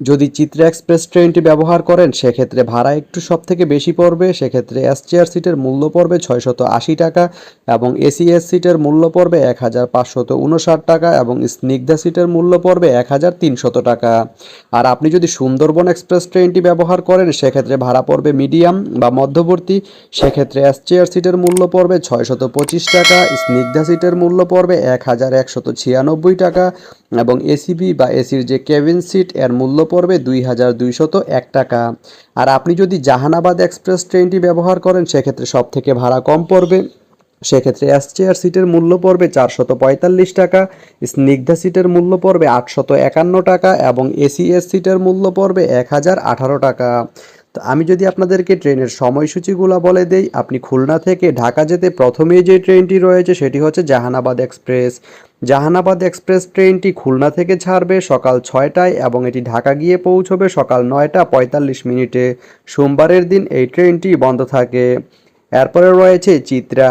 যদি চিত্রা এক্সপ্রেস ট্রেনটি ব্যবহার করেন, সেক্ষেত্রে ভাড়া একটু সব থেকে বেশি পড়বে। সেক্ষেত্রে এস চেয়ার সিটের মূল্য পড়বে ছয়শত আশি টাকা এবং এসি এস সিটের মূল্য পড়বে এক হাজার পাঁচশত উনষাট টাকা এবং স্নিগ্ধা সিটের মূল্য পড়বে এক হাজার তিনশত টাকা। আর আপনি যদি সুন্দরবন এক্সপ্রেস ট্রেনটি ব্যবহার করেন, সেক্ষেত্রে ভাড়া পড়বে মিডিয়াম বা মধ্যবর্তী। সেক্ষেত্রে এস চেয়ার সিটের মূল্য পড়বে ছয়শত পঁচিশ টাকা, স্নিগ্ধা সিটের মূল্য পড়বে এক হাজার একশত ছিয়ানব্বই টাকা এবং এসিবি বা এসির যে কেবিন সিট, এর মূল্য পড়বে দুই হাজার দুইশত এক টাকা। আর আপনি যদি জাহানাবাদ এক্সপ্রেস ট্রেনটি ব্যবহার করেন, সেক্ষেত্রে সব থেকে ভাড়া কম পড়বে। সেক্ষেত্রে এস চেয়ার সিটের মূল্য পড়বে চারশত পঁয়তাল্লিশ টাকা, স্নিগ্ধা সিটের মূল্য পড়বে আটশত একান্ন টাকা এবং এসি এস সিটের মূল্য পড়বে এক হাজার আঠারো টাকা। তো আমি যদি আপনাদেরকে ট্রেনের সময়সূচিগুলো বলে দেই, আপনি খুলনা থেকে ঢাকা যেতে প্রথমেই যে ট্রেনটি রয়েছে সেটি হচ্ছে জাহানাবাদ এক্সপ্রেস। জাহানাবাদ এক্সপ্রেস ট্রেনটি খুলনা থেকে ছাড়বে সকাল ছয়টায় এবং এটি ঢাকা গিয়ে পৌঁছবে সকাল নয়টা পঁয়তাল্লিশ মিনিটে। সোমবারের দিন এই ট্রেনটি বন্ধ থাকে। এরপরে রয়েছে চিত্রা।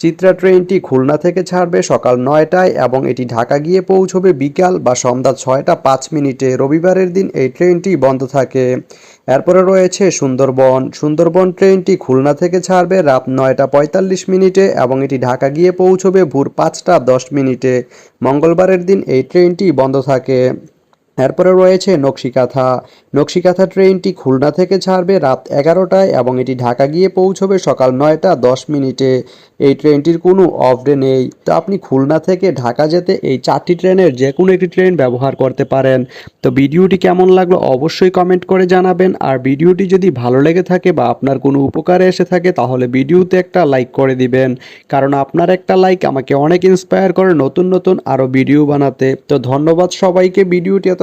চিত্রা ট্রেনটি খুলনা থেকে ছাড়বে সকাল নয়টায় এবং এটি ঢাকা গিয়ে পৌঁছবে বিকাল বা সন্ধ্যা ছয়টা পাঁচ মিনিটে। রবিবারের দিন এই ট্রেনটি বন্ধ থাকে। এরপরে রয়েছে সুন্দরবন। সুন্দরবন ট্রেনটি খুলনা থেকে ছাড়বে রাত নয়টা পঁয়তাল্লিশ মিনিটে এবং এটি ঢাকা গিয়ে পৌঁছবে ভোর পাঁচটা দশ মিনিটে। মঙ্গলবারের দিন এই ট্রেনটি বন্ধ থাকে। এরপরে রয়েছে নকশিকাথা। নকশিকাথা ট্রেনটি খুলনা থেকে ছাড়বে রাত এগারোটায় এবং এটি ঢাকা গিয়ে পৌঁছবে সকাল নয়টা দশ মিনিটে। এই ট্রেনটির কোনো অফ ডে নেই। তো আপনি খুলনা থেকে ঢাকা যেতে এই চারটি ট্রেনের যে কোনো একটি ট্রেন ব্যবহার করতে পারেন। তো ভিডিওটি কেমন লাগল অবশ্যই কমেন্ট করে জানাবেন। আর ভিডিওটি যদি ভালো লেগে থাকে বা আপনার কোনো উপকারে এসে থাকে, তাহলে ভিডিওতে একটা লাইক করে দিবেন। কারণ আপনার একটা লাইক আমাকে অনেক ইন্সপায়ার করে নতুন নতুন আরও ভিডিও বানাতে। তো ধন্যবাদ সবাইকে ভিডিওটি